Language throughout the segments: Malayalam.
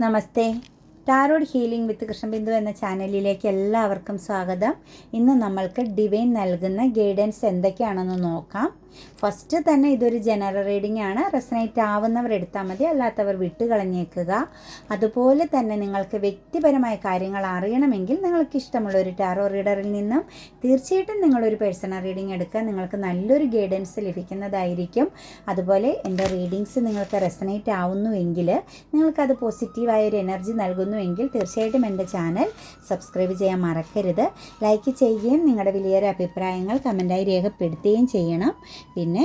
Namaste. Tarot healing with Krishnabindu എന്ന ചാനലിലേക്ക് എല്ലാവർക്കും സ്വാഗതം. ഇന്ന് നമ്മൾക്ക് ഡിവൈൻ നൽകുന്ന ഗൈഡൻസ് എന്തൊക്കെയാണെന്ന് നോക്കാം. ഫസ്റ്റ് തന്നെ ഇതൊരു ജനറൽ റീഡിംഗ് ആണ്. റെസനേറ്റ് ആവുന്നവർ എടുത്താൽ മതി. അല്ലാത്തവർ വിട്ടുകളഞ്ഞേക്കുക അതുപോലെ തന്നെ നിങ്ങൾക്ക് വ്യക്തിപരമായ കാര്യങ്ങൾ അറിയണമെങ്കിൽ നിങ്ങൾക്ക് ഇഷ്ടമുള്ള ഒരു ടാറോ റീഡറിൽ നിന്നും തീർച്ചയായിട്ടും നിങ്ങളൊരു പേഴ്സണൽ റീഡിംഗ് എടുക്കുക. നിങ്ങൾക്ക് നല്ലൊരു ഗൈഡൻസ് ലഭിക്കുന്നതായിരിക്കും. അതുപോലെ എന്റെ റീഡിങ്സ് നിങ്ങൾക്ക് റെസനേറ്റ് ആവുന്നുവെങ്കിൽ നിങ്ങൾക്കത് പോസിറ്റീവായ ഒരു എനർജി നൽകുന്നുവെങ്കിൽ തീർച്ചയായിട്ടും എന്റെ ചാനൽ സബ്സ്ക്രൈബ് ചെയ്യാൻ മറക്കരുത്. ലൈക്ക് ചെയ്യുകയും നിങ്ങളുടെ വലിയൊരു അഭിപ്രായങ്ങൾ കമന്റായി രേഖപ്പെടുത്തുകയും ചെയ്യണം. പിന്നെ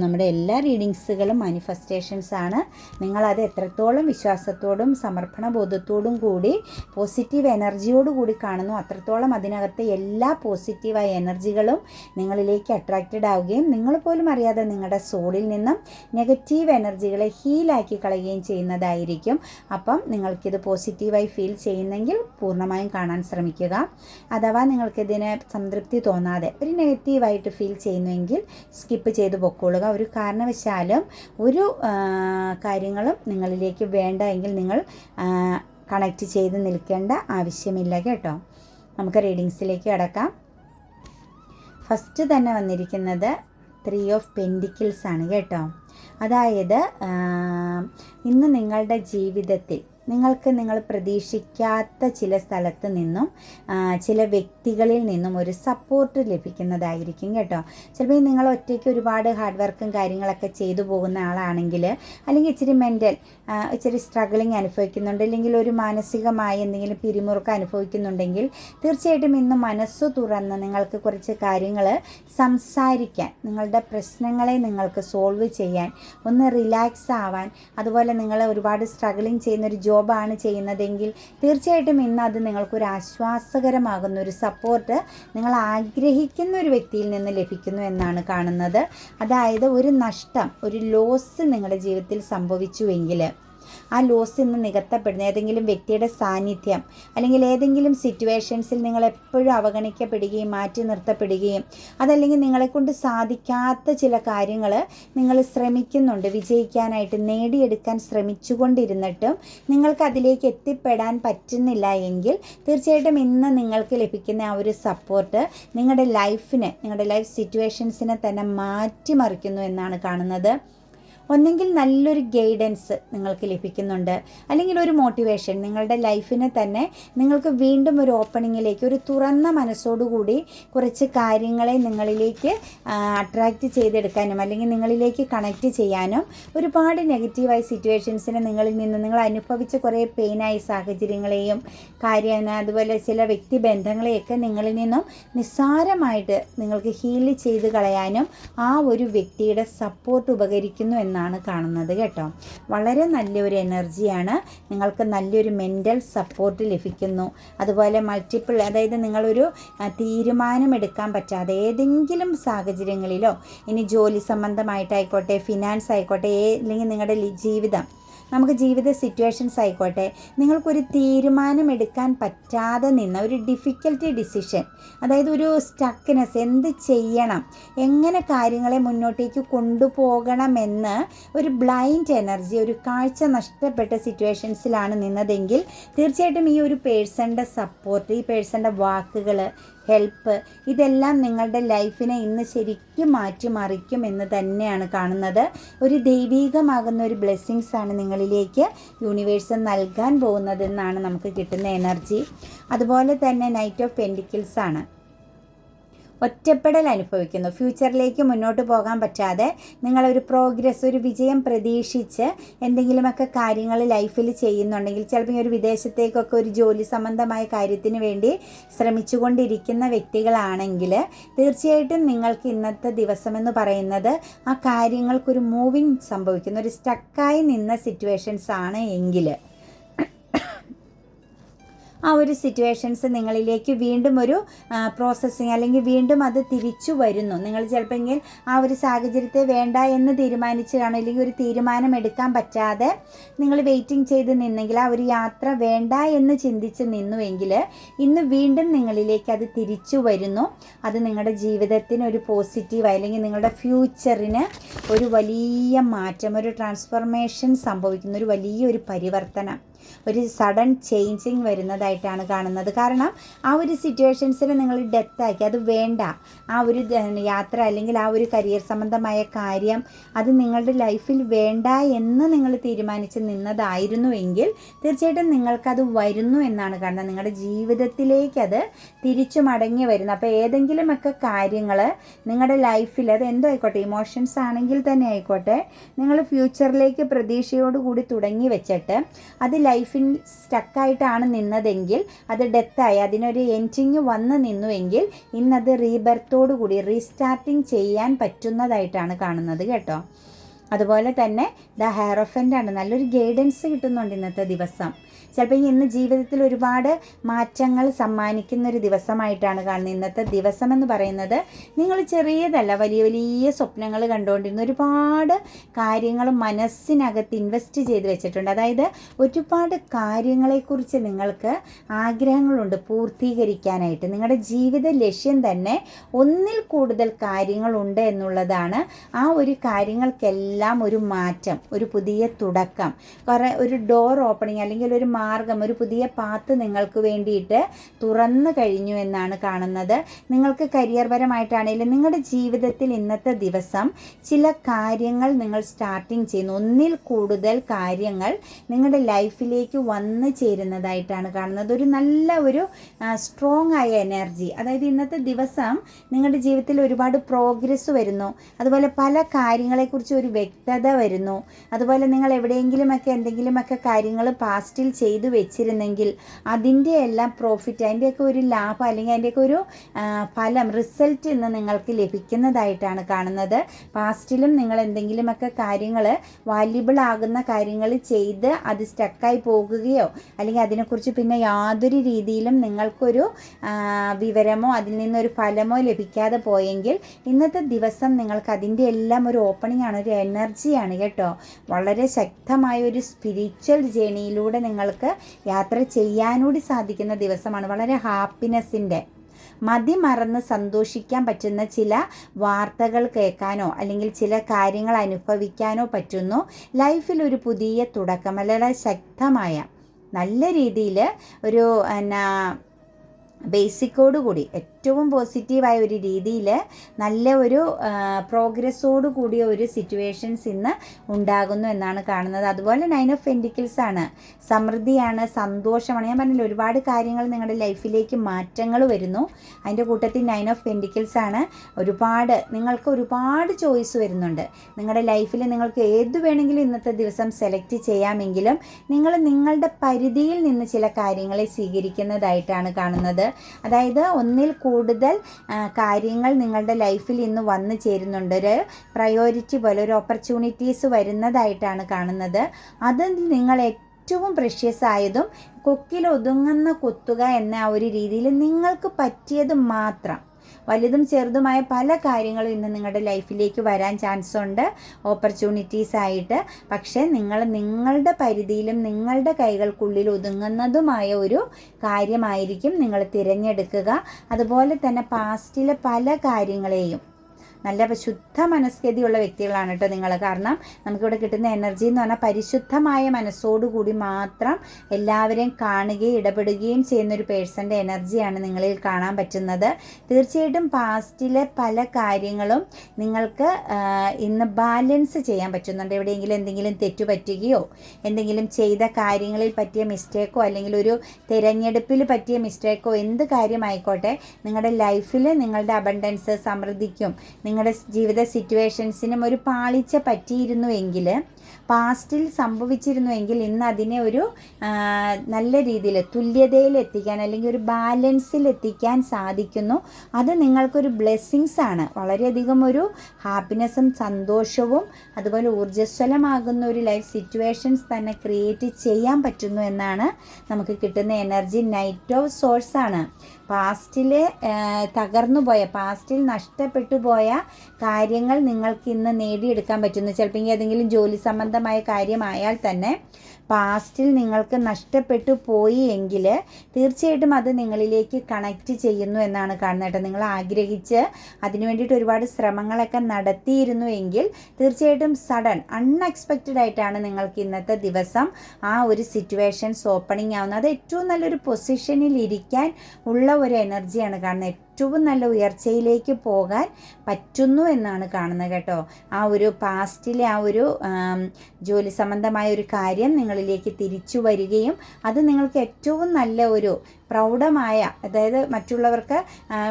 നമ്മുടെ എല്ലാ റീഡിങ്സുകളും മാനിഫെസ്റ്റേഷൻസ് ആണ്. നിങ്ങളത് എത്രത്തോളം വിശ്വാസത്തോടും സമർപ്പണ ബോധത്തോടും കൂടി പോസിറ്റീവ് എനർജിയോട് കൂടി കാണുന്നു അത്രത്തോളം അതിനകത്തെ എല്ലാ പോസിറ്റീവായ എനർജികളും നിങ്ങളിലേക്ക് അട്രാക്റ്റഡ് ആവുകയും നിങ്ങൾ പോലും അറിയാതെ നിങ്ങളുടെ സോളിൽ നിന്നും നെഗറ്റീവ് എനർജികളെ ഹീലാക്കി കളയുകയും ചെയ്യുന്നതായിരിക്കും. അപ്പം നിങ്ങൾക്കിത് പോസിറ്റീവായി ഫീൽ ചെയ്യുന്നെങ്കിൽ പൂർണമായും കാണാൻ ശ്രമിക്കുക. അഥവാ നിങ്ങൾക്കിതിനെ സംതൃപ്തി തോന്നാതെ ഒരു നെഗറ്റീവായിട്ട് ഫീൽ ചെയ്യുന്നുവെങ്കിൽ സ്കിപ്പ് ചെയ്ത് പൊക്കോളുക. ഒരു കാരണവശാലും ഒരു കാര്യങ്ങളും നിങ്ങളിലേക്ക് വേണ്ട എങ്കിൽ നിങ്ങൾ കണക്റ്റ് ചെയ്ത് നിൽക്കേണ്ട ആവശ്യമില്ല കേട്ടോ. നമുക്ക് റീഡിങ്സിലേക്ക് കിടക്കാം. ഫസ്റ്റ് തന്നെ വന്നിരിക്കുന്നത് ത്രീ ഓഫ് പെൻഡിക്കിൾസ് ആണ് കേട്ടോ. അതായത് ഇന്ന് നിങ്ങളുടെ ജീവിതത്തിൽ നിങ്ങൾക്ക് നിങ്ങൾ പ്രതീക്ഷിക്കാത്ത ചില സ്ഥലത്ത് നിന്നും ചില വ്യക്തികളിൽ നിന്നും ഒരു സപ്പോർട്ട് ലഭിക്കുന്നതായിരിക്കും കേട്ടോ. ചിലപ്പോൾ നിങ്ങൾ ഒറ്റയ്ക്ക് ഒരുപാട് ഹാർഡ് വർക്കും കാര്യങ്ങളൊക്കെ ചെയ്തു പോകുന്ന ആളാണെങ്കിൽ അല്ലെങ്കിൽ ഇച്ചിരി മെന്റൽ ഇച്ചിരി സ്ട്രഗിളിങ് അനുഭവിക്കുന്നുണ്ട് അല്ലെങ്കിൽ ഒരു മാനസികമായി എന്തെങ്കിലും പിരിമുറുക്കം അനുഭവിക്കുന്നുണ്ടെങ്കിൽ തീർച്ചയായിട്ടും ഇന്ന് മനസ്സ് തുറന്ന് നിങ്ങൾക്ക് കുറച്ച് കാര്യങ്ങൾ സംസാരിക്കാൻ നിങ്ങളുടെ പ്രശ്നങ്ങളെ നിങ്ങൾക്ക് സോൾവ് ചെയ്യാൻ ഒന്ന് റിലാക്സ് ആവാൻ അതുപോലെ നിങ്ങൾ ഒരുപാട് സ്ട്രഗിളിങ് ചെയ്യുന്ന ഒരു ജോബാണ് ചെയ്യുന്നതെങ്കിൽ തീർച്ചയായിട്ടും ഇന്ന് അത് നിങ്ങൾക്കൊരു ആശ്വാസകരമാകുന്ന ഒരു സപ്പോർട്ട് നിങ്ങൾ ആഗ്രഹിക്കുന്ന ഒരു വ്യക്തിയിൽ നിന്ന് ലഭിക്കുന്നു എന്നാണ് കാണുന്നത്. അതായത് ഒരു നഷ്ടം ഒരു ലോസ് നിങ്ങളുടെ ജീവിതത്തിൽ സംഭവിച്ചുവെങ്കിൽ ആ ലോസ് ഇന്ന് നികത്തപ്പെടുന്നത് ഏതെങ്കിലും വ്യക്തിയുടെ സാന്നിധ്യം അല്ലെങ്കിൽ ഏതെങ്കിലും സിറ്റുവേഷൻസിൽ നിങ്ങൾ എപ്പോഴും അവഗണിക്കപ്പെടുകയും മാറ്റി നിർത്തപ്പെടുകയും അതല്ലെങ്കിൽ നിങ്ങളെക്കൊണ്ട് സാധിക്കാത്ത ചില കാര്യങ്ങൾ നിങ്ങൾ ശ്രമിക്കുന്നുണ്ട്. വിജയിക്കാനായിട്ട് നേടിയെടുക്കാൻ ശ്രമിച്ചുകൊണ്ടിരുന്നിട്ടും നിങ്ങൾക്ക് അതിലേക്ക് എത്തിപ്പെടാൻ പറ്റുന്നില്ല എങ്കിൽ തീർച്ചയായിട്ടും ഇന്ന് നിങ്ങൾക്ക് ലഭിക്കുന്ന ആ ഒരു സപ്പോർട്ട് നിങ്ങളുടെ ലൈഫിനെ നിങ്ങളുടെ ലൈഫ് സിറ്റുവേഷൻസിനെ തന്നെ മാറ്റിമറിക്കുന്നു എന്നാണ് കാണുന്നത്. ഒന്നെങ്കിൽ നല്ലൊരു ഗൈഡൻസ് നിങ്ങൾക്ക് ലഭിക്കുന്നുണ്ട്. അല്ലെങ്കിൽ ഒരു മോട്ടിവേഷൻ നിങ്ങളുടെ ലൈഫിനെ തന്നെ നിങ്ങൾക്ക് വീണ്ടും ഒരു ഓപ്പണിങ്ങിലേക്ക് ഒരു തുറന്ന മനസ്സോടുകൂടി കുറച്ച് കാര്യങ്ങളെ നിങ്ങളിലേക്ക് അട്രാക്റ്റ് ചെയ്തെടുക്കാനും അല്ലെങ്കിൽ നിങ്ങളിലേക്ക് കണക്റ്റ് ചെയ്യാനും ഒരുപാട് നെഗറ്റീവായ സിറ്റുവേഷൻസിനെ നിങ്ങളിൽ നിന്ന് നിങ്ങൾ അനുഭവിച്ച കുറേ പെയിനായ സാഹചര്യങ്ങളെയും കാര്യം അതുപോലെ ചില വ്യക്തി ബന്ധങ്ങളെയൊക്കെ നിങ്ങളിൽ നിന്നും നിസ്സാരമായിട്ട് നിങ്ങൾക്ക് ഹീൽ ചെയ്ത് കളയാനും ആ ഒരു വ്യക്തിയുടെ സപ്പോർട്ട് ഉപകരിക്കുന്നു എന്നാണ്. കാണുന്നത് കേട്ടോ. വളരെ നല്ലൊരു എനർജിയാണ്. നിങ്ങൾക്ക് നല്ലൊരു മെന്റൽ സപ്പോർട്ട് ലഭിക്കുന്നു. അതുപോലെ മൾട്ടിപ്പിൾ അതായത് നിങ്ങളൊരു തീരുമാനമെടുക്കാൻ പറ്റാതെ ഏതെങ്കിലും സാഹചര്യങ്ങളിലോ ഇനി ജോലി സംബന്ധമായിട്ടായിക്കോട്ടെ ഫിനാൻസ് ആയിക്കോട്ടെ അല്ലെങ്കിൽ നിങ്ങളുടെ ജീവിതം നമുക്ക് ജീവിത സിറ്റുവേഷൻസ് ആയിക്കോട്ടെ. നിങ്ങൾക്കൊരു തീരുമാനം എടുക്കാൻ പറ്റാതെ നിന്ന ഒരു ഡിഫിക്കൽട്ടി ഡിസിഷൻ അതായത് ഒരു സ്റ്റക്ക്നെസ് എന്ത് ചെയ്യണം എങ്ങനെ കാര്യങ്ങളെ മുന്നോട്ടേക്ക് കൊണ്ടുപോകണമെന്ന് ഒരു ബ്ലൈൻഡ് എനർജി ഒരു കാഴ്ച നഷ്ടപ്പെട്ട സിറ്റുവേഷൻസിലാണ് നിന്നതെങ്കിൽ തീർച്ചയായിട്ടും ഈ ഒരു പേഴ്സണിന്റെ സപ്പോർട്ട് ഈ പേഴ്സണിന്റെ വാക്കുകൾ ഹെൽപ്പ് ഇതെല്ലാം നിങ്ങളുടെ ലൈഫിനെ ഇന്ന് ശരിക്കും മാറ്റിമറിക്കും എന്ന് തന്നെയാണ് കാണുന്നത്. ഒരു ദൈവീകമാകുന്ന ഒരു ബ്ലെസ്സിങ്സ് ആണ് നിങ്ങളിലേക്ക് യൂണിവേഴ്സ് നൽകാൻ പോകുന്നതെന്നാണ് നമുക്ക് കിട്ടുന്ന എനർജി അതുപോലെ തന്നെ നൈറ്റ് ഓഫ് പെൻഡിക്കിൾസ് ആണ്. ഒറ്റപ്പെടൽ അനുഭവിക്കുന്നു. ഫ്യൂച്ചറിലേക്ക് മുന്നോട്ട് പോകാൻ പറ്റാതെ നിങ്ങളൊരു പ്രോഗ്രസ് ഒരു വിജയം പ്രതീക്ഷിച്ച് എന്തെങ്കിലുമൊക്കെ കാര്യങ്ങൾ ലൈഫിൽ ചെയ്യുന്നുണ്ടെങ്കിൽ ചിലപ്പോൾ ഒരു വിദേശത്തേക്കൊക്കെ ഒരു ജോലി സംബന്ധമായ കാര്യത്തിന് വേണ്ടി ശ്രമിച്ചുകൊണ്ടിരിക്കുന്ന വ്യക്തികളാണെങ്കിൽ തീർച്ചയായിട്ടും നിങ്ങൾക്ക് ഇന്നത്തെ ദിവസമെന്ന് പറയുന്നത് ആ കാര്യങ്ങൾക്കൊരു മൂവിങ് സംഭവിക്കുന്ന. ഒരു സ്റ്റക്കായി നിന്ന സിറ്റുവേഷൻസ് ആണ് എങ്കിൽ. ആ ഒരു സിറ്റുവേഷൻസ് നിങ്ങളിലേക്ക് വീണ്ടും ഒരു പ്രോസസ്സിങ് അല്ലെങ്കിൽ വീണ്ടും അത് തിരിച്ചു വരുന്നു. നിങ്ങൾ ചിലപ്പോൾ ആ ഒരു സാഹചര്യത്തെ വേണ്ട എന്ന് തീരുമാനിച്ച് കാണും. അല്ലെങ്കിൽ ഒരു തീരുമാനം എടുക്കാൻ പറ്റാതെ നിങ്ങൾ വെയിറ്റിംഗ് ചെയ്ത് നിന്നെങ്കിൽ ആ ഒരു യാത്ര വേണ്ട എന്ന് ചിന്തിച്ച് നിന്നുവെങ്കിൽ ഇന്ന് വീണ്ടും നിങ്ങളിലേക്ക് അത് തിരിച്ചു വരുന്നു. അത് നിങ്ങളുടെ ജീവിതത്തിന് ഒരു പോസിറ്റീവ് അല്ലെങ്കിൽ നിങ്ങളുടെ ഫ്യൂച്ചറിന് ഒരു വലിയ മാറ്റം ഒരു ട്രാൻസ്ഫോർമേഷൻ സംഭവിക്കുന്ന ഒരു വലിയൊരു പരിവർത്തനം. ഒരു സഡൻ ചേഞ്ചിങ് വരുന്നതായിട്ടാണ് കാണുന്നത്. കാരണം ആ ഒരു സിറ്റുവേഷൻസിൽ നിങ്ങൾ ഡെത്താക്കി അത് വേണ്ട. ആ ഒരു യാത്ര അല്ലെങ്കിൽ ആ ഒരു കരിയർ സംബന്ധമായ കാര്യം അത് നിങ്ങളുടെ ലൈഫിൽ വേണ്ട എന്ന് നിങ്ങൾ തീരുമാനിച്ച് നിന്നതായിരുന്നുവെങ്കിൽ തീർച്ചയായിട്ടും നിങ്ങൾക്കത് വരുന്നു എന്നാണ് കാരണം നിങ്ങളുടെ ജീവിതത്തിലേക്ക് അത് തിരിച്ചു മടങ്ങി വരുന്നു. അപ്പോൾ ഏതെങ്കിലുമൊക്കെ കാര്യങ്ങൾ നിങ്ങളുടെ ലൈഫിൽ അത് എന്തോ ആയിക്കോട്ടെ ഇമോഷൻസ് ആണെങ്കിൽ തന്നെ ആയിക്കോട്ടെ നിങ്ങൾ ഫ്യൂച്ചറിലേക്ക് പ്രതീക്ഷയോടുകൂടി തുടങ്ങി വെച്ചിട്ട് അത് ലൈഫ് ലൈഫിൽ സ്റ്റക്കായിട്ടാണ് നിന്നതെങ്കിൽ അത് ഡെത്തായി അതിനൊരു എൻഡിങ് വന്ന് നിന്നുവെങ്കിൽ ഇന്നത് റീബർത്തോടു കൂടി റീസ്റ്റാർട്ടിങ് ചെയ്യാൻ പറ്റുന്നതായിട്ടാണ് കാണുന്നത് കേട്ടോ. അതുപോലെ തന്നെ ദ ഹെയറോഫന്റ് ആണ്. നല്ലൊരു ഗൈഡൻസ് കിട്ടുന്നുണ്ട് ഇന്നത്തെ ദിവസം. ചിലപ്പോൾ ഇന്ന് ജീവിതത്തിൽ ഒരുപാട് മാറ്റങ്ങൾ സമ്മാനിക്കുന്ന ഒരു ദിവസമായിട്ടാണ് കാണുന്നത്. ഇന്നത്തെ ദിവസം എന്ന് പറയുന്നത് നിങ്ങൾ ചെറിയതല്ല വലിയ വലിയ സ്വപ്നങ്ങൾ കണ്ടുകൊണ്ടിരുന്ന ഒരുപാട് കാര്യങ്ങൾ മനസ്സിനകത്ത് ഇൻവെസ്റ്റ് ചെയ്ത് വെച്ചിട്ടുണ്ട്. അതായത് ഒരുപാട് കാര്യങ്ങളെക്കുറിച്ച് നിങ്ങൾക്ക് ആഗ്രഹങ്ങളുണ്ട് പൂർത്തീകരിക്കാനായിട്ട്. നിങ്ങളുടെ ജീവിത ലക്ഷ്യം തന്നെ ഒന്നിൽ കൂടുതൽ കാര്യങ്ങളുണ്ട് എന്നുള്ളതാണ് ആ ഒരു കാര്യങ്ങൾക്കെല്ലാം ഒരു മാറ്റം ഒരു പുതിയ തുടക്കം. കുറേ ഒരു ഡോർ ഓപ്പണിങ് അല്ലെങ്കിൽ ഒരു മാർഗം ഒരു പുതിയ പാത്ത് നിങ്ങൾക്ക് വേണ്ടിയിട്ട് തുറന്നു കഴിഞ്ഞു എന്നാണ് കാണുന്നത്. നിങ്ങൾക്ക് കരിയർ പരമായിട്ടാണെങ്കിലും നിങ്ങളുടെ ജീവിതത്തിൽ ഇന്നത്തെ ദിവസം ചില കാര്യങ്ങൾ നിങ്ങൾ സ്റ്റാർട്ടിങ് ചെയ്യുന്നു. ഒന്നിൽ കൂടുതൽ കാര്യങ്ങൾ നിങ്ങളുടെ ലൈഫിലേക്ക് വന്നു ചേരുന്നതായിട്ടാണ് കാണുന്നത്. ഒരു നല്ല ഒരു സ്ട്രോങ് ആയ എനർജി അതായത് ഇന്നത്തെ ദിവസം നിങ്ങളുടെ ജീവിതത്തിൽ ഒരുപാട് പ്രോഗ്രസ് വരുന്നു. അതുപോലെ പല കാര്യങ്ങളെക്കുറിച്ച് ഒരു വ്യക്തത വരുന്നു. അതുപോലെ നിങ്ങൾ എവിടെയെങ്കിലുമൊക്കെ എന്തെങ്കിലുമൊക്കെ കാര്യങ്ങൾ പാസ്റ്റിൽ ചെയ്തു വെച്ചിരുന്നെങ്കിൽ അതിന്റെ എല്ലാം പ്രോഫിറ്റ് അതിന്റെയൊക്കെ ഒരു ലാഭം അല്ലെങ്കിൽ അതിന്റെയൊക്കെ ഒരു ഫലം റിസൾട്ട് ഇന്ന് നിങ്ങൾക്ക് ലഭിക്കുന്നതായിട്ടാണ് കാണുന്നത്. പാസ്റ്റിലും നിങ്ങൾ എന്തെങ്കിലുമൊക്കെ കാര്യങ്ങൾ വാല്യുബിൾ ആകുന്ന കാര്യങ്ങൾ ചെയ്ത് അത് സ്റ്റക്കായി പോകുകയോ അല്ലെങ്കിൽ അതിനെക്കുറിച്ച് പിന്നെ യാതൊരു രീതിയിലും നിങ്ങൾക്കൊരു വിവരമോ അതിൽ നിന്നൊരു ഫലമോ ലഭിക്കാതെ പോയെങ്കിൽ ഇന്നത്തെ ദിവസം നിങ്ങൾക്ക് അതിന്റെ എല്ലാം ഒരു ഓപ്പണിംഗ് ആണ് ഒരു എനർജിയാണ് കേട്ടോ. വളരെ ശക്തമായ ഒരു സ്പിരിച്വൽ ജേണിയിലൂടെ നിങ്ങൾക്ക് യാത്ര ചെയ്യാനൂടി സാധിക്കുന്ന ദിവസമാണ്. വളരെ ഹാപ്പിനെസ്സിന്റെ മതി മറന്ന് സന്തോഷിക്കാൻ പറ്റുന്ന ചില വാർത്തകൾ കേൾക്കാനോ അല്ലെങ്കിൽ ചില കാര്യങ്ങൾ അനുഭവിക്കാനോ പറ്റുന്നു. ലൈഫിൽ ഒരു പുതിയ തുടക്കം അല്ലെങ്കിൽ ശക്തമായ നല്ല രീതിയിൽ ഒരു എന്നാ ബേസിക്കോടുകൂടി ഏറ്റവും പോസിറ്റീവായ ഒരു രീതിയിൽ നല്ല ഒരു പ്രോഗ്രസ്സോട് കൂടിയ ഒരു സിറ്റുവേഷൻസ് ഇന്ന് ഉണ്ടാകുന്നു എന്നാണ് കാണുന്നത്. അതുപോലെ നയൻ ഓഫ് പെന്റിക്കിൾസ് ആണ്. സമൃദ്ധിയാണ് സന്തോഷമാണ്. ഞാൻ പറഞ്ഞില്ല ഒരുപാട് കാര്യങ്ങൾ നിങ്ങളുടെ ലൈഫിലേക്ക് മാറ്റങ്ങൾ വരുന്നു. അതിന്റെ കൂട്ടത്തിൽ നയൻ ഓഫ് പെന്റിക്കിൾസ് ആണ്. ഒരുപാട് നിങ്ങൾക്ക് ഒരുപാട് ചോയ്സ് വരുന്നുണ്ട്. നിങ്ങളുടെ ലൈഫിൽ നിങ്ങൾക്ക് ഏത് വേണമെങ്കിലും ഇന്നത്തെ ദിവസം സെലക്ട് ചെയ്യാമെങ്കിലും നിങ്ങൾ നിങ്ങളുടെ പരിധിയിൽ നിന്ന് ചില കാര്യങ്ങളെ സ്വീകരിക്കുന്നതായിട്ടാണ് കാണുന്നത്. അതായത് ഒന്നിൽ കൂടുതൽ കാര്യങ്ങൾ നിങ്ങളുടെ ലൈഫിൽ ഇന്ന് വന്നു ചേരുന്നുണ്ട്. ഒരു പ്രയോറിറ്റി പോലെ ഒരു ഓപ്പർച്യൂണിറ്റീസ് വരുന്നതായിട്ടാണ് കാണുന്നത്. അത് നിങ്ങൾ ഏറ്റവും പ്രഷ്യസ് ആയതും കൊക്കിൽ ഒതുങ്ങുന്ന കുത്തുക എന്ന ഒരു രീതിയിൽ നിങ്ങൾക്ക് പറ്റിയത് മാത്രം വലുതും ചെറുതുമായ പല കാര്യങ്ങളും ഇന്ന് നിങ്ങളുടെ ലൈഫിലേക്ക് വരാൻ ചാൻസ് ഉണ്ട്. ഓപ്പർച്യൂണിറ്റീസ് ആയിട്ട്. പക്ഷേ നിങ്ങൾ നിങ്ങളുടെ പരിധിയിലും നിങ്ങളുടെ കൈകൾക്കുള്ളിൽ ഒതുങ്ങുന്നതുമായ ഒരു കാര്യമായിരിക്കും നിങ്ങൾ തിരഞ്ഞെടുക്കുക. അതുപോലെ തന്നെ പാസ്റ്റിലെ പല കാര്യങ്ങളെയും നല്ല ശുദ്ധ മനസ്കതിയുള്ള വ്യക്തികളാണ് കേട്ടോ നിങ്ങൾ കാരണം നമുക്കിവിടെ കിട്ടുന്ന എനർജി എന്ന് പറഞ്ഞാൽ പരിശുദ്ധമായ മനസ്സോടുകൂടി മാത്രം എല്ലാവരെയും കാണുകയും ഇടപെടുകയും ചെയ്യുന്ന ഒരു പേഴ്സന്റെ എനർജിയാണ് നിങ്ങളിൽ കാണാൻ പറ്റുന്നത്. തീർച്ചയായിട്ടും പാസ്റ്റിലെ പല കാര്യങ്ങളും നിങ്ങൾക്ക് ഇന്ന് ബാലൻസ് ചെയ്യാൻ പറ്റുന്നുണ്ട്. എവിടെയെങ്കിലും എന്തെങ്കിലും തെറ്റു തെറ്റുപറ്റുകയോ എന്തെങ്കിലും ചെയ്ത കാര്യങ്ങളിൽ പറ്റിയ മിസ്റ്റേക്കോ അല്ലെങ്കിൽ ഒരു തിരഞ്ഞെടുപ്പിൽ പറ്റിയ മിസ്റ്റേക്കോ എന്ത് കാര്യമായിക്കോട്ടെ നിങ്ങളുടെ ലൈഫിൽ നിങ്ങളുടെ അബണ്ടൻസ് സമൃദ്ധിക്കും. നിങ്ങളുടെ ജീവിത സിറ്റുവേഷൻസിനും ഒരു പാളിച്ച പറ്റിയിരുന്നുവെങ്കിൽ പാസ്റ്റിൽ സംഭവിച്ചിരുന്നുവെങ്കിൽ ഇന്ന് അതിനെ ഒരു നല്ല രീതിയിൽ തുല്യതയിൽ എത്തിക്കാൻ അല്ലെങ്കിൽ ഒരു ബാലൻസിൽ എത്തിക്കാൻ സാധിക്കുന്നു. അത് നിങ്ങൾക്കൊരു ബ്ലെസ്സിങ്സ് ആണ്. വളരെയധികം ഒരു ഹാപ്പിനെസ്സും സന്തോഷവും അതുപോലെ ഊർജസ്വലമാകുന്ന ഒരു ലൈഫ് സിറ്റുവേഷൻസ് തന്നെ ക്രിയേറ്റ് ചെയ്യാൻ പറ്റുന്നു എന്നാണ് നമുക്ക് കിട്ടുന്ന എനർജി നൈറ്റ് ഓഫ് സോഴ്സ് ആണ്. പാസ്റ്റിൽ തകർന്നു പോയ പാസ്റ്റിൽ നഷ്ടപ്പെട്ടു പോയ കാര്യങ്ങൾ നിങ്ങൾക്ക് ഇന്ന് നേടിയെടുക്കാൻ പറ്റുന്നു. ചിലപ്പോൾ ഏതെങ്കിലും ജോലി സംബന്ധമായ കാര്യമായാൽ തന്നെ പാസ്റ്റിൽ നിങ്ങൾക്ക് നഷ്ടപ്പെട്ടു പോയി എങ്കിൽ തീർച്ചയായിട്ടും അത് നിങ്ങളിലേക്ക് കണക്റ്റ് ചെയ്യുന്നു എന്നാണ് കാണുന്നത് നിങ്ങൾ ആഗ്രഹിച്ച് അതിനു വേണ്ടിയിട്ട് ഒരുപാട് ശ്രമങ്ങളൊക്കെ നടത്തിയിരുന്നു എങ്കിൽ തീർച്ചയായിട്ടും സഡൻ അൺഎക്സ്പെക്റ്റഡ് ആയിട്ടാണ് നിങ്ങൾക്ക് ഇന്നത്തെ ദിവസം ആ ഒരു സിറ്റുവേഷൻസ് ഓപ്പണിംഗ് ആവുന്നത്. ഏറ്റവും നല്ലൊരു പൊസിഷനിൽ ഇരിക്കാൻ ഉള്ള ഒരു എനർജിയാണ് കാണുന്നത്. ഏറ്റവും നല്ല ഉയർച്ചയിലേക്ക് പോകാൻ പറ്റുന്നു എന്നാണ് കാണുന്നത് കേട്ടോ. ആ ഒരു പാസ്റ്റിലെ ആ ഒരു ജോലി സംബന്ധമായ ഒരു കാര്യം നിങ്ങളിലേക്ക് തിരിച്ചു വരികയും അത് നിങ്ങൾക്ക് ഏറ്റവും നല്ല ഒരു പ്രൗഢമായ അതായത് മറ്റുള്ളവർക്ക്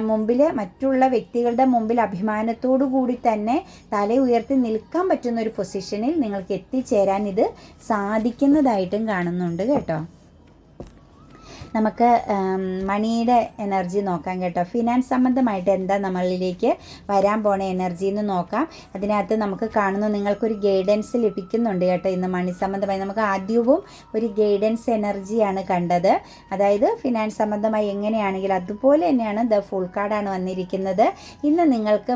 മുമ്പിൽ മറ്റുള്ള വ്യക്തികളുടെ മുമ്പിൽ അഭിമാനത്തോടു കൂടി തന്നെ തല ഉയർത്തി നിൽക്കാൻ പറ്റുന്ന ഒരു പൊസിഷനിൽ നിങ്ങൾക്ക് എത്തിച്ചേരാൻ ഇത് സാധിക്കുന്നതായിട്ടും കാണുന്നുണ്ട് കേട്ടോ. നമുക്ക് മണിയുടെ എനർജി നോക്കാം കേട്ടോ. ഫിനാൻസ് സംബന്ധമായിട്ട് എന്താ നമ്മളിലേക്ക് വരാൻ പോണ എനർജി എന്ന് നോക്കാം. അതിനകത്ത് നമുക്ക് കാണുന്നു നിങ്ങൾക്കൊരു ഗൈഡൻസ് ലഭിക്കുന്നുണ്ട് കേട്ടോ ഇന്ന് മണി സംബന്ധമായി. നമുക്ക് ആദ്യവും ഒരു ഗൈഡൻസ് എനർജിയാണ് കണ്ടത്. അതായത് ഫിനാൻസ് സംബന്ധമായി എങ്ങനെയാണെങ്കിൽ അതുപോലെ തന്നെയാണ് ദ ഫുൾ കാർഡാണ് വന്നിരിക്കുന്നത്. ഇന്ന് നിങ്ങൾക്ക്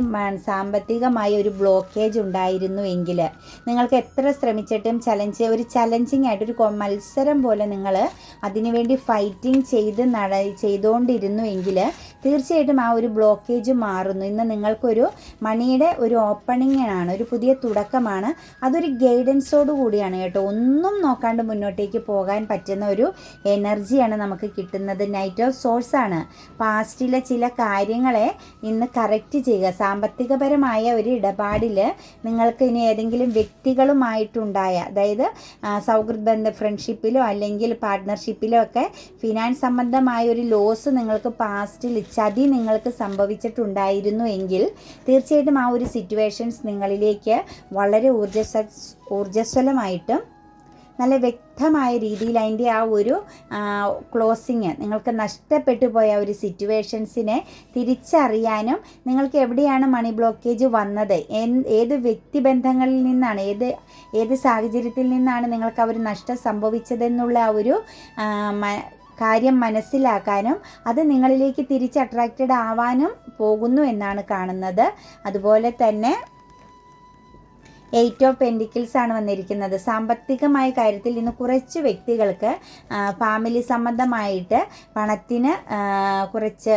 സാമ്പത്തികമായ ഒരു ബ്ലോക്കേജ് ഉണ്ടായിരുന്നു എങ്കിൽ നിങ്ങൾക്ക് എത്ര ശ്രമിച്ചിട്ടും ചലഞ്ച് ഒരു ചലഞ്ചിങ് ആയിട്ട് ഒരു മത്സരം പോലെ നിങ്ങൾ അതിനുവേണ്ടി ഫൈറ്റിംഗ് ചെയ്ത് നട ചെയ്തുകൊണ്ടിരുന്നു എങ്കിൽ തീർച്ചയായിട്ടും ആ ഒരു ബ്ലോക്കേജ് മാറുന്നു. ഇന്ന് നിങ്ങൾക്കൊരു മണിയുടെ ഒരു ഓപ്പണിങ്ങിനാണ് ഒരു പുതിയ തുടക്കമാണ്. അതൊരു ഗൈഡൻസോട് കൂടിയാണ് കേട്ടോ. ഒന്നും നോക്കാണ്ട് മുന്നോട്ടേക്ക് പോകാൻ പറ്റുന്ന ഒരു എനർജിയാണ് നമുക്ക് കിട്ടുന്നത്. നൈറ്റ് ഓഫ് സോഴ്സ് ആണ്. പാസ്റ്റിലെ ചില കാര്യങ്ങളെ ഇന്ന് കറക്റ്റ് ചെയ്യുക. സാമ്പത്തികപരമായ ഒരു ഇടപാടിൽ നിങ്ങൾക്ക് ഇനി ഏതെങ്കിലും വ്യക്തികളുമായിട്ടുണ്ടായ അതായത് സൗഹൃദ ബന്ധ ഫ്രണ്ട്ഷിപ്പിലോ അല്ലെങ്കിൽ പാർട്ട്ണർഷിപ്പിലോ ഒക്കെ ഫിനാൻസ് സംബന്ധമായ ഒരു ലോസ് നിങ്ങൾക്ക് പാസ്റ്റിൽ ചതി നിങ്ങൾക്ക് സംഭവിച്ചിട്ടുണ്ടായിരുന്നു എങ്കിൽ തീർച്ചയായിട്ടും ആ ഒരു സിറ്റുവേഷൻസ് നിങ്ങളിലേക്ക് വളരെ ഊർജസ് ഊർജസ്വലമായിട്ടും നല്ല വ്യക്തമായ രീതിയിൽ അതിന്റെ ആ ഒരു ക്ലോസിങ് നിങ്ങൾക്ക് നഷ്ടപ്പെട്ടു പോയ ഒരു സിറ്റുവേഷൻസിനെ തിരിച്ചറിയാനും നിങ്ങൾക്ക് എവിടെയാണ് മണി ബ്ലോക്കേജ് വന്നത്? ഏത് വ്യക്തിബന്ധങ്ങളിൽ നിന്നാണ് ഏത് ഏത് സാഹചര്യത്തിൽ നിന്നാണ് നിങ്ങൾക്ക് ആ ഒരു നഷ്ടം സംഭവിച്ചതെന്നുള്ള ആ ഒരു കാര്യം മനസ്സിലാക്കാനും അത് നിങ്ങളിലേക്ക് തിരിച്ച് അട്രാക്റ്റഡ് ആവാനും പോകുന്നു എന്നാണ് കാണുന്നത്. അതുപോലെ തന്നെ എയ്റ്റ് ഓഫ് പെൻഡിക്കിൾസ് ആണ് വന്നിരിക്കുന്നത്. സാമ്പത്തികമായ കാര്യത്തിൽ ഇന്ന് കുറച്ച് വ്യക്തികൾക്ക് ഫാമിലി സംബന്ധമായിട്ട് പണത്തിന് കുറച്ച്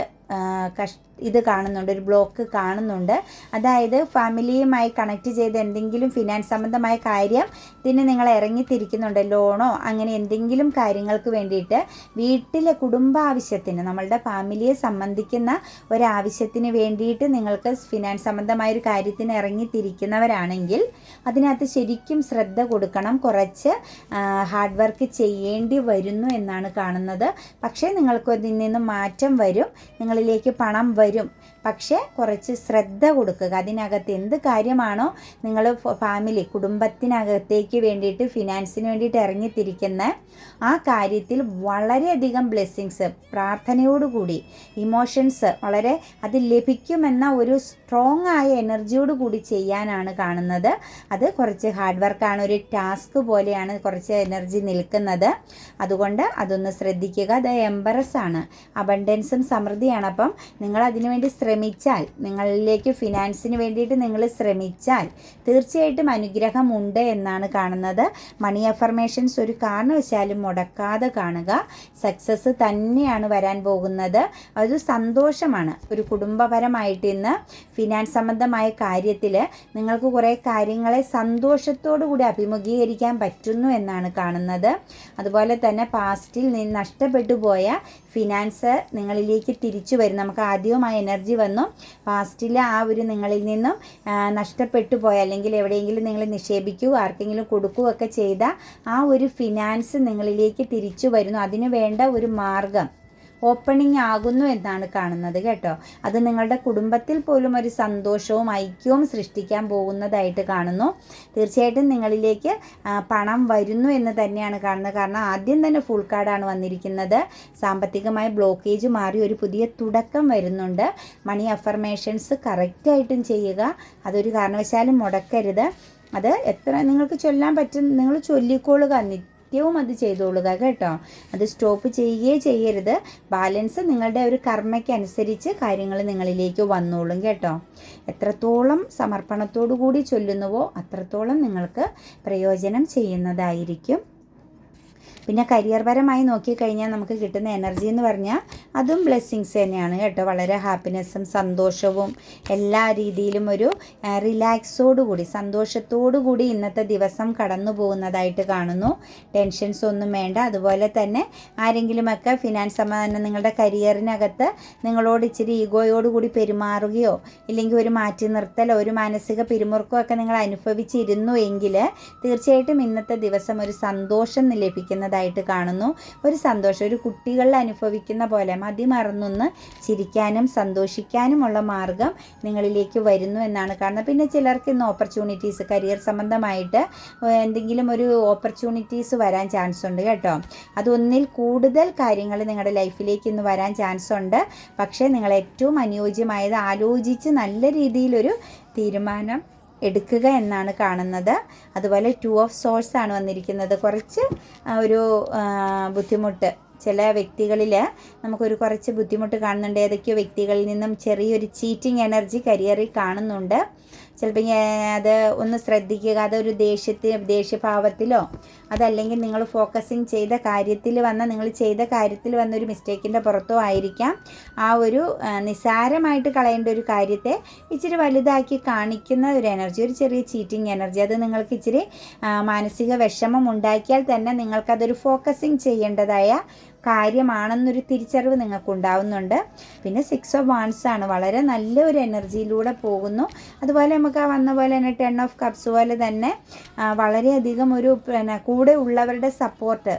കഷ് ഇത് കാണുന്നുണ്ട് ഒരു ബ്ലോക്ക് കാണുന്നുണ്ട്. അതായത് ഫാമിലിയുമായി കണക്ട് ചെയ്ത് എന്തെങ്കിലും ഫിനാൻസ് സംബന്ധമായ കാര്യം ഇതിന് നിങ്ങൾ ഇറങ്ങിത്തിരിക്കുന്നുണ്ട് ലോണോ അങ്ങനെ എന്തെങ്കിലും കാര്യങ്ങൾക്ക് വേണ്ടിയിട്ട് വീട്ടിലെ കുടുംബാവശ്യത്തിന് നമ്മളുടെ ഫാമിലിയെ സംബന്ധിക്കുന്ന ഒരാവശ്യത്തിന് വേണ്ടിയിട്ട് നിങ്ങൾക്ക് ഫിനാൻസ് സംബന്ധമായ ഒരു കാര്യത്തിന് ഇറങ്ങിത്തിരിക്കുന്നവരാണെങ്കിൽ അതിനകത്ത് ശരിക്കും ശ്രദ്ധ കൊടുക്കണം കുറച്ച് ഹാർഡ് വർക്ക് ചെയ്യേണ്ടി വരുന്നു എന്നാണ് കാണുന്നത്. പക്ഷേ നിങ്ങൾക്ക് അതിൽ നിന്ന് മാറ്റം വരും. നിങ്ങളിലേക്ക് പണം വരും. പക്ഷേ കുറച്ച് ശ്രദ്ധ കൊടുക്കുക. അതിനകത്ത് എന്ത് കാര്യമാണോ നിങ്ങൾ ഫാമിലി കുടുംബത്തിനകത്തേക്ക് വേണ്ടിയിട്ട് ഫിനാൻസിന് വേണ്ടിയിട്ട് ഇറങ്ങിത്തിരിക്കുന്ന ആ കാര്യത്തിൽ വളരെയധികം ബ്ലെസ്സിങ്സ് പ്രാർത്ഥനയോടുകൂടി ഇമോഷൻസ് വളരെ അത് ലഭിക്കുമെന്ന ഒരു സ്ട്രോങ് ആയ എനർജിയോട് കൂടി ചെയ്യാനാണ് കാണുന്നത്. അത് കുറച്ച് ഹാർഡ് വർക്കാണ് ഒരു ടാസ്ക് പോലെയാണ് കുറച്ച് എനർജി നിൽക്കുന്നത്. അതുകൊണ്ട് അതൊന്ന് ശ്രദ്ധിക്കുക. അത് എംബറസ് ആണ് അബണ്ടൻസും സമൃദ്ധിയാണ്. അപ്പം നിങ്ങൾ അതിനുവേണ്ടി ശ്രമിച്ചാൽ നിങ്ങളിലേക്ക് ഫിനാൻസിന് വേണ്ടിയിട്ട് നിങ്ങൾ ശ്രമിച്ചാൽ തീർച്ചയായിട്ടും അനുഗ്രഹം ഉണ്ട് എന്നാണ് കാണുന്നത്. മണി അഫർമേഷൻസ് ഒരു കാരണവശാലും മുടക്കാതെ കാണുക. സക്സസ് തന്നെയാണ് വരാൻ പോകുന്നത്. അതൊരു സന്തോഷമാണ്. ഒരു കുടുംബപരമായിട്ട് ഇന്ന് ഫിനാൻസ് സംബന്ധമായ കാര്യത്തിൽ നിങ്ങൾക്ക് കുറേ കാര്യങ്ങളെ സന്തോഷത്തോടു കൂടി അഭിമുഖീകരിക്കാൻ പറ്റുന്നു എന്നാണ് കാണുന്നത്. അതുപോലെ തന്നെ പാസ്റ്റിൽ നിന്ന് നഷ്ടപ്പെട്ടു പോയ ഫിനാൻസ് നിങ്ങളിലേക്ക് തിരിച്ചു വരും. നമുക്ക് ആദ്യവും ആ എനർജി വന്നു. പാസ്റ്റിലെ ആ ഒരു നിങ്ങളിൽ നിന്നും നഷ്ടപ്പെട്ടു പോയ അല്ലെങ്കിൽ എവിടെയെങ്കിലും നിങ്ങൾ നിക്ഷേപിക്കുകയോ ആർക്കെങ്കിലും കൊടുക്കുകയോ ഒക്കെ ചെയ്ത ആ ഒരു ഫിനാൻസ് നിങ്ങളിലേക്ക് തിരിച്ചു വരുന്നു. അതിനു വേണ്ട ഒരു മാർഗം. ഓപ്പണിംഗ് ആകുന്നു എന്നാണ് കാണുന്നത് കേട്ടോ. അത് നിങ്ങളുടെ കുടുംബത്തിൽ പോലും ഒരു സന്തോഷവും ഐക്യവും സൃഷ്ടിക്കാൻ പോകുന്നതായിട്ട് കാണുന്നു. തീർച്ചയായിട്ടും നിങ്ങളിലേക്ക് പണം വരുന്നു എന്ന് തന്നെയാണ് കാണുന്നത്. കാരണം ആദ്യം തന്നെ ഫുൾ കാർഡാണ് വന്നിരിക്കുന്നത്. സാമ്പത്തികമായ ബ്ലോക്കേജ് മാറി ഒരു പുതിയ തുടക്കം വരുന്നുണ്ട്. മണി അഫർമേഷൻസ് കറക്റ്റായിട്ടും ചെയ്യുക. അതൊരു കാരണവശാലും മുടക്കരുത്. അത് എത്ര നിങ്ങൾക്ക് ചൊല്ലാൻ പറ്റും നിങ്ങൾ ചൊല്ലിക്കോളുക നിത്യവും അത് ചെയ്തോളുക കേട്ടോ. അത് സ്റ്റോപ്പ് ചെയ്യുകയേ ചെയ്യരുത്. ബാലൻസ് നിങ്ങളുടെ ഒരു കർമ്മയ്ക്കനുസരിച്ച് കാര്യങ്ങൾ നിങ്ങളിലേക്ക് വന്നോളും കേട്ടോ. എത്രത്തോളം സമർപ്പണത്തോടു കൂടി ചൊല്ലുന്നുവോ അത്രത്തോളം നിങ്ങൾക്ക് പ്രയോജനം ചെയ്യുന്നതായിരിക്കും. പിന്നെ കരിയർ പരമായി നോക്കിക്കഴിഞ്ഞാൽ നമുക്ക് കിട്ടുന്ന എനർജി എന്ന് പറഞ്ഞാൽ അതും ബ്ലെസ്സിങ്സ് തന്നെയാണ് കേട്ടോ. വളരെ ഹാപ്പിനെസ്സും സന്തോഷവും എല്ലാ രീതിയിലും ഒരു റിലാക്സോടുകൂടി കൂടി ഇന്നത്തെ ദിവസം കടന്നു പോകുന്നതായിട്ട് കാണുന്നു. ടെൻഷൻസ് ഒന്നും വേണ്ട. അതുപോലെ തന്നെ ആരെങ്കിലുമൊക്കെ ഫിനാൻസ് സമാധാനം നിങ്ങളുടെ കരിയറിനകത്ത് നിങ്ങളോട് ഇച്ചിരി ഈഗോയോട് കൂടി പെരുമാറുകയോ ഇല്ലെങ്കിൽ ഒരു മാറ്റി നിർത്തലോ ഒരു മാനസിക പിരിമുറുക്കോ ഒക്കെ നിങ്ങൾ അനുഭവിച്ചിരുന്നു എങ്കിൽ തീർച്ചയായിട്ടും ഇന്നത്തെ ദിവസം ഒരു സന്തോഷം ലഭിക്കുന്നതായിട്ട് കാണുന്നു. ഒരു സന്തോഷം ഒരു കുട്ടികളിൽ അനുഭവിക്കുന്ന പോലെ മതിമറന്നൊന്ന് ചിരിക്കാനും സന്തോഷിക്കാനുമുള്ള മാർഗം നിങ്ങളിലേക്ക് വരുന്നു എന്നാണ് കാണുന്നത്. പിന്നെ ചിലർക്ക് ഇന്ന് ഓപ്പർച്യൂണിറ്റീസ് കരിയർ സംബന്ധമായിട്ട് എന്തെങ്കിലും ഒരു ഓപ്പർച്യൂണിറ്റീസ് വരാൻ ചാൻസ് ഉണ്ട് കേട്ടോ. അതൊന്നിൽ കൂടുതൽ കാര്യങ്ങൾ നിങ്ങളുടെ ലൈഫിലേക്ക് ഇന്ന് വരാൻ ചാൻസ് ഉണ്ട്. പക്ഷേ നിങ്ങൾ ഏറ്റവും അനുയോജ്യമായത് ആലോചിച്ച് നല്ല രീതിയിലൊരു തീരുമാനം എടുക്കുക എന്നാണ് കാണുന്നത്. അതുപോലെ ടു ഓഫ് സോഴ്സ് ആണ് വന്നിരിക്കുന്നത്. കുറച്ച് ഒരു ബുദ്ധിമുട്ട്. ചില വ്യക്തികളിൽ നമുക്കൊരു കുറച്ച് ബുദ്ധിമുട്ട് കാണുന്നുണ്ട്. ഏതൊക്കെയോ വ്യക്തികളിൽ നിന്നും ചെറിയൊരു ചീറ്റിംഗ് എനർജി കരിയറിൽ കാണുന്നുണ്ട്. ചിലപ്പോൾ അത് ഒന്ന് ശ്രദ്ധിക്കുക. അതൊരു ദേഷ്യത്തിൽ ദേഷ്യഭാവത്തിലോ അതല്ലെങ്കിൽ നിങ്ങൾ ഫോക്കസിങ് ചെയ്ത കാര്യത്തിൽ വന്ന നിങ്ങൾ ചെയ്ത കാര്യത്തിൽ വന്ന ഒരു മിസ്റ്റേക്കിന്റെ പുറത്തോ ആയിരിക്കാം. ആ ഒരു നിസാരമായിട്ട് കളയേണ്ട ഒരു കാര്യത്തെ ഇച്ചിരി വലുതാക്കി കാണിക്കുന്ന ഒരു എനർജി ഒരു ചെറിയ ചീറ്റിംഗ് എനർജി അത് നിങ്ങൾക്ക് ഇച്ചിരി മാനസിക വിഷമം ഉണ്ടാക്കിയാൽ തന്നെ നിങ്ങൾക്കതൊരു ഫോക്കസിങ് ചെയ്യേണ്ടതായ കാര്യമാണെന്നൊരു തിരിച്ചറിവ് നിങ്ങൾക്ക് ഉണ്ടാവുന്നുണ്ട് പിന്നെ സിക്സ് ഓഫ് വാൺസ് ആണ്. വളരെ നല്ല ഒരു എനർജിയിലൂടെ പോകുന്നു. അതുപോലെ നമുക്ക് ആ വന്ന പോലെ തന്നെ ടെൻ ഓഫ് കപ്സ് പോലെ തന്നെ വളരെയധികം ഒരു പിന്നെ കൂടെ ഉള്ളവരുടെ സപ്പോർട്ട്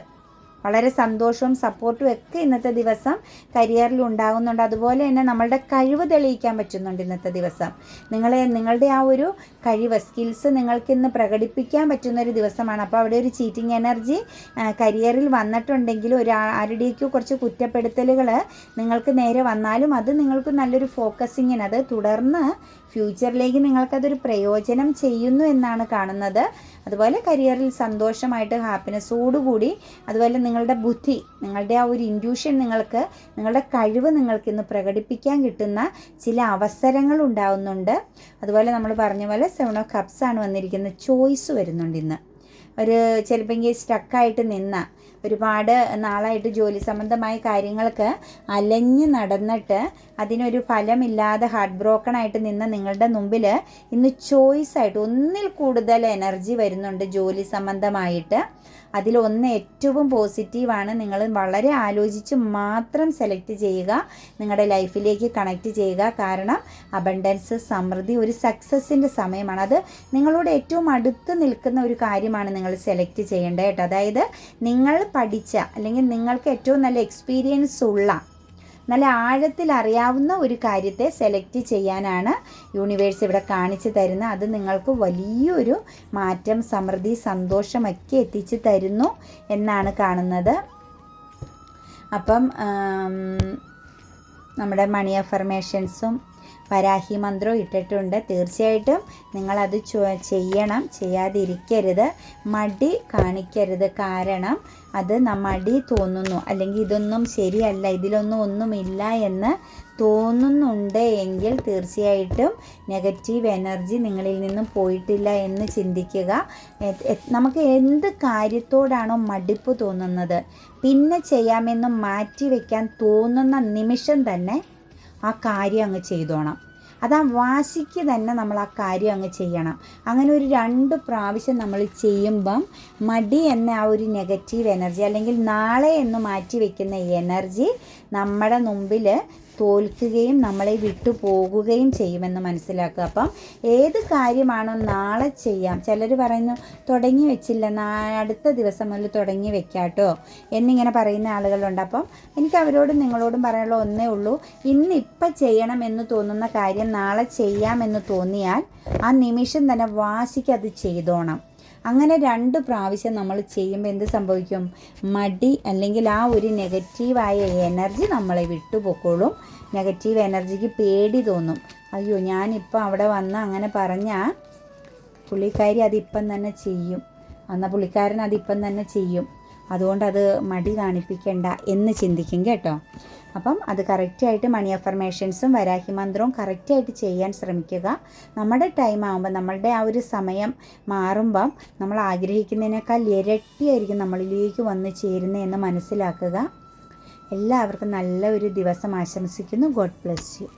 വളരെ സന്തോഷവും സപ്പോർട്ടും ഒക്കെ ഇന്നത്തെ ദിവസം കരിയറിൽ ഉണ്ടാകുന്നുണ്ട്. അതുപോലെ തന്നെ നമ്മളുടെ കഴിവ് തെളിയിക്കാൻ പറ്റുന്നുണ്ട് ഇന്നത്തെ ദിവസം. നിങ്ങളെ നിങ്ങളുടെ ആ ഒരു കഴിവ് സ്കിൽസ് നിങ്ങൾക്ക് ഇന്ന് പ്രകടിപ്പിക്കാൻ പറ്റുന്ന ഒരു ദിവസമാണ്. അപ്പോൾ അവിടെ ഒരു ചീറ്റിംഗ് എനർജി കരിയറിൽ വന്നിട്ടുണ്ടെങ്കിൽ ഒരു ആരുടെയൊക്കെ കുറച്ച് കുറ്റപ്പെടുത്തലുകൾ നിങ്ങൾക്ക് നേരെ വന്നാലും അത് നിങ്ങൾക്ക് നല്ലൊരു ഫോക്കസിങ്ങിന് അത് തുടർന്ന് ഫ്യൂച്ചറിലേക്ക് നിങ്ങൾക്കതൊരു പ്രയോജനം ചെയ്യുന്നു എന്നാണ് കാണുന്നത്. അതുപോലെ കരിയറിൽ സന്തോഷമായിട്ട് ഹാപ്പിനെസ്സോടുകൂടി അതുപോലെ നിങ്ങളുടെ ബുദ്ധി നിങ്ങളുടെ ആ ഒരു ഇൻഡ്യൂഷൻ നിങ്ങൾക്ക് നിങ്ങളുടെ കഴിവ് നിങ്ങൾക്ക് ഇന്ന് പ്രകടിപ്പിക്കാൻ കിട്ടുന്ന ചില അവസരങ്ങൾ ഉണ്ടാവുന്നുണ്ട്. അതുപോലെ നമ്മൾ പറഞ്ഞ പോലെ സെവൻ ഓഫ് കപ്സ് ആണ് വന്നിരിക്കുന്നത് ചോയ്സ് വരുന്നുണ്ട് ഇന്ന്. ഒരു ചിലപ്പോൾ സ്റ്റക്കായിട്ട് നിന്ന ഒരുപാട് നാളായിട്ട് ജോലി സംബന്ധമായ കാര്യങ്ങൾക്ക് അലഞ്ഞ് നടന്നിട്ട് അതിനൊരു ഫലമില്ലാതെ ഹാർട്ട് ബ്രോക്കൺ ആയിട്ട് നിന്ന നിങ്ങളുടെ മുമ്പിൽ ഇന്ന് ചോയ്സ് ആയിട്ട് ഒന്നിൽ കൂടുതൽ എനർജി വരുന്നുണ്ട് ജോലി സംബന്ധമായിട്ട്. അതിൽ ഒന്ന് ഏറ്റവും പോസിറ്റീവാണ് നിങ്ങൾ വളരെ ആലോചിച്ച് മാത്രം സെലക്ട് ചെയ്യുക. നിങ്ങളുടെ ലൈഫിലേക്ക് കണക്ട് ചെയ്യുക. കാരണം അബണ്ടൻസ് സമൃദ്ധി ഒരു സക്സസ്സിന്റെ സമയമാണ്. അത് നിങ്ങളോട് ഏറ്റവും അടുത്ത് നിൽക്കുന്ന ഒരു കാര്യമാണ് നിങ്ങൾ സെലക്ട് ചെയ്യേണ്ടത് കേട്ടോ. അതായത് നിങ്ങൾ പഠിച്ച അല്ലെങ്കിൽ നിങ്ങൾക്ക് ഏറ്റവും നല്ല എക്സ്പീരിയൻസ് ഉള്ള നല്ല ആഴത്തിൽ അറിയാവുന്ന ഒരു കാര്യത്തെ സെലക്ട് ചെയ്യാനാണ് യൂണിവേഴ്സ് ഇവിടെ കാണിച്ചു തരുന്നത്. അത് നിങ്ങൾക്ക് വലിയൊരു മാറ്റം സമൃദ്ധി സന്തോഷമൊക്കെ എത്തിച്ചു തരുന്നു എന്നാണ് കാണുന്നത്. അപ്പം നമ്മുടെ മണി അഫർമേഷൻസും വരാഹി മന്ത്രവും ഇട്ടിട്ടുണ്ട്. തീർച്ചയായിട്ടും നിങ്ങളത് ചെയ്യണം. ചെയ്യാതിരിക്കരുത്. മടി കാണിക്കരുത്. കാരണം അത് മടി തോന്നുന്നു. അല്ലെങ്കിൽ ഇതൊന്നും ശരിയല്ല. ഇതിലൊന്നും ഒന്നുമില്ല എന്ന് തോന്നുന്നുണ്ട് എങ്കിൽ തീർച്ചയായിട്ടും നെഗറ്റീവ് എനർജി നിങ്ങളിൽ നിന്നും പോയിട്ടില്ല എന്ന് ചിന്തിക്കുക. നമുക്ക് എന്ത് കാര്യത്തോടാണോ മടിപ്പ് തോന്നുന്നത്? പിന്നെ ചെയ്യാമെന്ന് മാറ്റി വയ്ക്കാൻ തോന്നുന്ന നിമിഷം തന്നെ ആ കാര്യം അങ്ങ് ചെയ്തോണം. അത് ആ വാശിക്ക് തന്നെ നമ്മൾ ആ കാര്യം അങ്ങ് ചെയ്യണം. അങ്ങനെ ഒരു രണ്ട് പ്രാവശ്യം നമ്മൾ ചെയ്യുമ്പം മടി എന്ന ആ ഒരു നെഗറ്റീവ് എനർജി അല്ലെങ്കിൽ നാളെ എന്ന് മാറ്റി വെക്കുന്ന എനർജി നമ്മുടെ മുമ്പിൽ തോൽക്കുകയും നമ്മളെ വിട്ടു പോകുകയും ചെയ്യുമെന്ന് മനസ്സിലാക്കുക. അപ്പം ഏത് കാര്യമാണോ നാളെ ചെയ്യാം. ചിലർ പറയുന്നു തുടങ്ങി വെച്ചില്ല അടുത്ത ദിവസം മുതൽ തുടങ്ങി വെക്കാട്ടോ എന്നിങ്ങനെ പറയുന്ന ആളുകളുണ്ട്. അപ്പം എനിക്ക് അവരോടും നിങ്ങളോടും പറയാനുള്ള ഒന്നേ ഉള്ളൂ ഇന്ന് ഇപ്പം ചെയ്യണം എന്ന് തോന്നുന്ന കാര്യം നാളെ ചെയ്യാമെന്ന് തോന്നിയാൽ ആ നിമിഷം തന്നെ വാശിക്ക് അത് ചെയ്തോണം. അങ്ങനെ രണ്ട് പ്രാവശ്യം നമ്മൾ ചെയ്യുമ്പോൾ എന്ത് സംഭവിക്കും? മടി അല്ലെങ്കിൽ ആ ഒരു നെഗറ്റീവായ എനർജി നമ്മളെ വിട്ടുപൊക്കോളും. നെഗറ്റീവ് എനർജിക്ക് പേടി തോന്നും. അയ്യോ ഞാനിപ്പോൾ അവിടെ വന്ന് അങ്ങനെ പറഞ്ഞാൽ പുള്ളിക്കാരി അതിപ്പം തന്നെ ചെയ്യും. എന്നാൽ പുള്ളിക്കാരൻ അതിപ്പം തന്നെ ചെയ്യും. അതുകൊണ്ട് അത് മടി കാണിപ്പിക്കണ്ട എന്ന് ചിന്തിക്കും കേട്ടോ. അപ്പം അത് കറക്റ്റായിട്ട് മണി അഫർമേഷൻസും വരാഹി മന്ത്രവും കറക്റ്റായിട്ട് ചെയ്യാൻ ശ്രമിക്കുക. നമ്മുടെ ടൈം ആകുമ്പോൾ നമ്മളുടെ ആ ഒരു സമയം മാറുമ്പം നമ്മൾ ആഗ്രഹിക്കുന്നതിനേക്കാൾ ഇരട്ടിയായിരിക്കും നമ്മളിലേക്ക് വന്ന് ചേരുന്നതെന്ന് മനസ്സിലാക്കുക. എല്ലാവർക്കും നല്ല ഒരു ദിവസം ആശംസിക്കുന്നു. God bless you